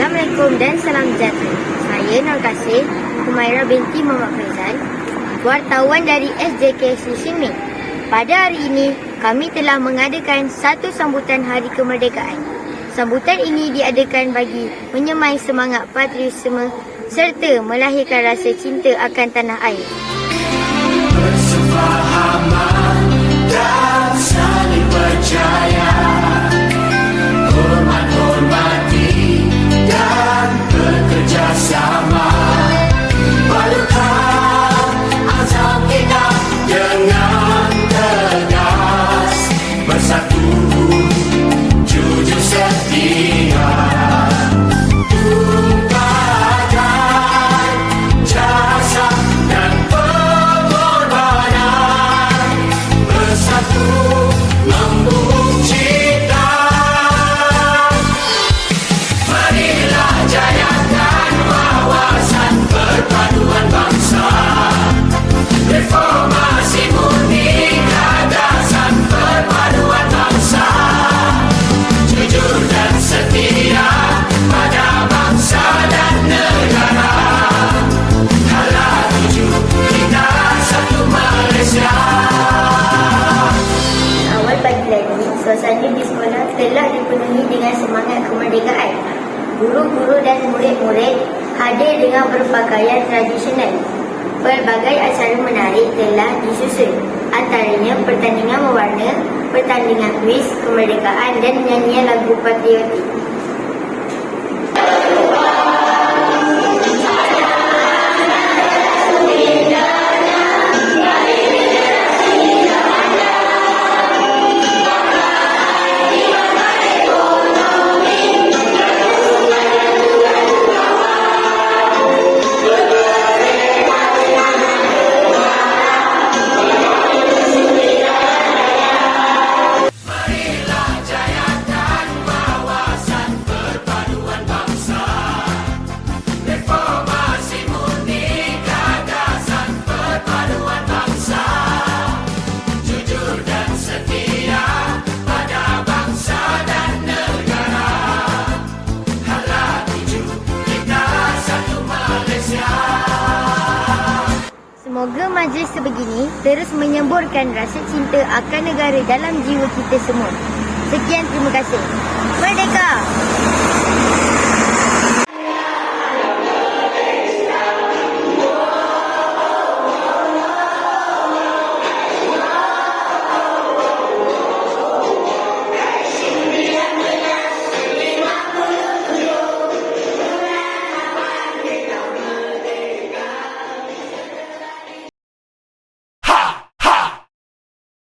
Assalamualaikum dan salam sejahtera. Saya Nur Kasih, Humaira binti Muhammad Faizal, wartawan dari SJK Sinmin. Pada hari ini, kami telah mengadakan satu sambutan Hari Kemerdekaan. Sambutan ini diadakan bagi menyemai semangat patriotisme serta melahirkan rasa cinta akan tanah air. Suasana di sekolah telah dipenuhi dengan semangat kemerdekaan. Guru-guru dan murid-murid hadir dengan berpakaian tradisional. Pelbagai acara menarik telah disusun. Antaranya pertandingan mewarna, pertandingan kuis, kemerdekaan dan nyanyian lagu patriotik. Semoga majlis sebegini terus menyemburkan rasa cinta akan negara dalam jiwa kita semua. Sekian terima kasih. Merdeka!